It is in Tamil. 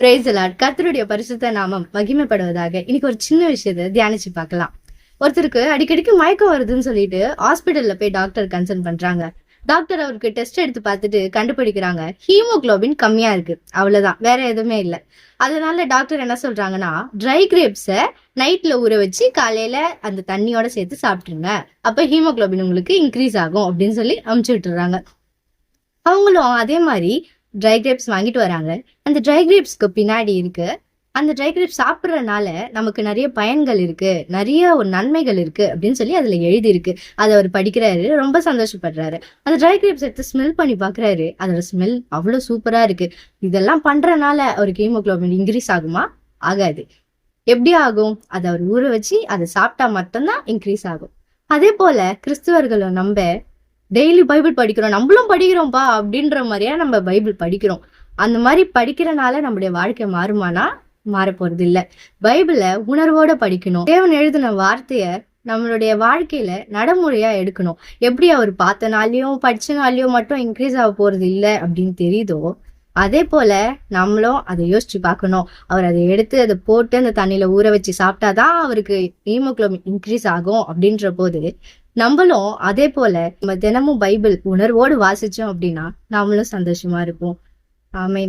பிரேசலாட் லார்ட் கர்த்தருடைய பரிசுத்த நாமம் மகிமைப்படுவதாக. இன்னைக்கு ஒரு சின்ன விஷயத்தை தியானிச்சு பார்க்கலாம். ஒருத்தருக்கு அடிக்கடிக்கு மயக்கம் வருதுன்னு சொல்லிட்டு ஹாஸ்பிட்டல்ல போய் டாக்டர் கன்சல்ட் பண்றாங்க. டாக்டர் அவருக்கு டெஸ்ட் எடுத்து பார்த்துட்டு கண்டுபிடிக்கிறாங்க. ஹீமோகுளோபின் கம்மியா இருக்கு. அவ்வளவுதான். வேற எதுவுமே இல்லை. அதனால டாக்டர் என்ன சொல்றாங்கன்னா ட்ரை கிரேப்ஸை நைட்ல ஊற வச்சு காலையில அந்த தண்ணியோட சேர்த்து சாப்பிட்டுருங்க. அப்ப ஹீமோகுளோபின் உங்களுக்கு இன்க்ரீஸ் ஆகும் அப்படின்னு சொல்லி அமுச்சு விட்டுறாங்க. அவங்களும் அதே மாதிரி ட்ரை கிரேப்ஸ் வாங்கிட்டு வராங்க. அந்த ட்ரை கிரேப்ஸ்க்கு பின்னாடி இருக்கு. அந்த ட்ரை கிரேப்ஸ் சாப்பிட்றதுனால நமக்கு நிறைய பயன்கள் இருக்கு. நிறைய ஒரு நன்மைகள் இருக்கு அப்படின்னு சொல்லி அதுல எழுதி இருக்கு அதை அவர் படிக்கிறாரு. ரொம்ப சந்தோஷப்படுறாரு. அந்த ட்ரை கிரேப்ஸ் எடுத்து ஸ்மெல் பண்ணி பாக்குறாரு அதோட ஸ்மெல் அவ்வளோ சூப்பரா இருக்கு. இதெல்லாம் பண்றதுனால அவருக்கு ஹீமோக்ளோபின் இன்க்ரீஸ் ஆகுமா? ஆகாது. எப்படி ஆகும்? அதை அவர் ஊற வச்சு அதை சாப்பிட்டா மட்டும்தான் இன்க்ரீஸ் ஆகும். அதே போல கிறிஸ்துவர்களும் நம்ம டெய்லி பைபிள் படிக்கிறோம். நம்மளும் படிக்கிறோம்ப்பா அப்படின்ற மாதிரியா நம்ம பைபிள் படிக்கிறோம். அந்த மாதிரி படிக்கிறனால நம்முடைய வாழ்க்கை மாறுமானா? மாற இல்லை பைபிளை உணர்வோட படிக்கணும். தேவன் எழுதின வார்த்தைய நம்மளுடைய வாழ்க்கையில நடைமுறையா எடுக்கணும். எப்படி அவர் பார்த்தனாலையும் படிச்சனாலையும் மட்டும் இன்க்ரீஸ் ஆக போறது இல்லை அப்படின்னு தெரியுதோ அதே போல நம்மளும் அதை யோசிச்சு பார்க்கணும். அவர் அதை எடுத்து அதை போட்டு அந்த தண்ணியில ஊற வச்சு சாப்பிட்டாதான் அவருக்கு ஹீமோகுளோபின் இன்க்ரீஸ் ஆகும் அப்படின்ற போது நம்மளும் அதே போல நம்ம தினமும் பைபிள் உணர்வோடு வாசிச்சோம் அப்படின்னா நாமளும் சந்தோஷமா இருப்போம். ஆமென்.